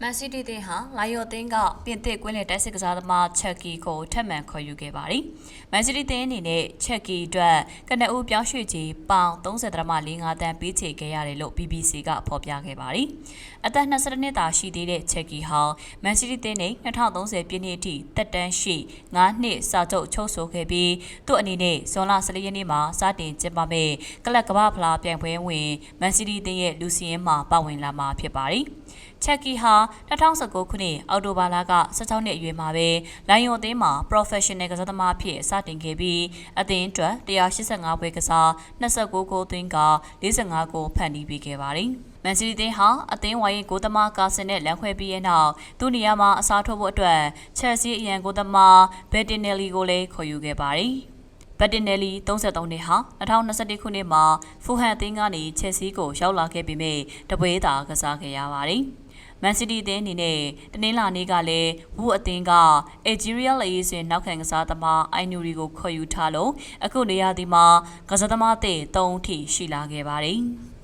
မန်စီးတီးတင်ဟာလာယောတင်းကပြင်သစ်ကွင်းလယ်တိုက်စစ်ကစားသမားချက်ကီကိုထပ်မံခေါ်ယူခဲ့ပါတယ်။မန်စီးတီးတင်အနေနဲ့ချက်ကီအတွက်ကနအူပြောင်းရွှေ့ကြီးပေါင်30.45တန်းပေးချေခဲ့ရတယ်လို့ BBC ကဖော်ပြခဲ့ပါတယ်။အသက်22နှစ်သာရှိသေးတဲ့ချက်ကီဟာမန်စီးတီးတင်နဲ့2030ပြည့်နှစ်အထိတက်တန်းရှိ9နှစ်စာချုပ်ချုပ်ဆိုခဲ့ပြီးသူ့အနေနဲ့ဇွန်လ14ရက်နေ့မှာစတင်ကျင်းပမဲ့ကလပ်ကမ္ဘာဖလားပြိုင်ပွဲဝင်မန်စီးတီးတင်ရဲ့လူစီရင်မှာပါဝင်လာမှာဖြစ်ပါတယ်။ ချက်ကီဟာ2019ခုနှစ်အောက်တိုဘာလက16နှစ်အရွယ်မှာပဲလိုင်ယွန်အသင်းမှာ professional ကစားသမားဖြစ်စတင်ခဲ့ပြီးအသင်းအတွက်185ပွဲကစား29ဂိုးသွင်းက45ဂိုးဖန်တီးပေးခဲ့ပါတယ်။မန်စီးတီးတင်းဟာအသင်းဝိုင်းကိုသမားကာဆင်နဲ့လမ်းခွဲပြီးရဲ့နောက်သူ့နေရာမှာအစားထိုးဖို့အတွက်ချက်စီအရန်ကိုသမားဘက်တင်နယ်လီကိုလည်းခေါ်ယူခဲ့ပါတယ်။ ဘတ်တင်နယ်လီ33နှစ်ဟာ2021ခုနှစ်မှာဖူဟန်အသင်းကနေချက်စီကိုရောက်လာခဲ့ပေမဲ့တပွဲသာကစားခဲ့ရပါတယ်။မန်စီးတီးအသင်းအနေနဲ့တနင်္လာနေ့ကလည်းဝူအသင်းကအေဂျီးရီးယားလေရေးစဉ်နောက်ခံကစားသမားအိုင်နူရီကိုခေါ်ယူထားလို့အခုနေရာဒီမှာကစားသမားတဲ့3ထိရှိလာခဲ့ပါတယ်။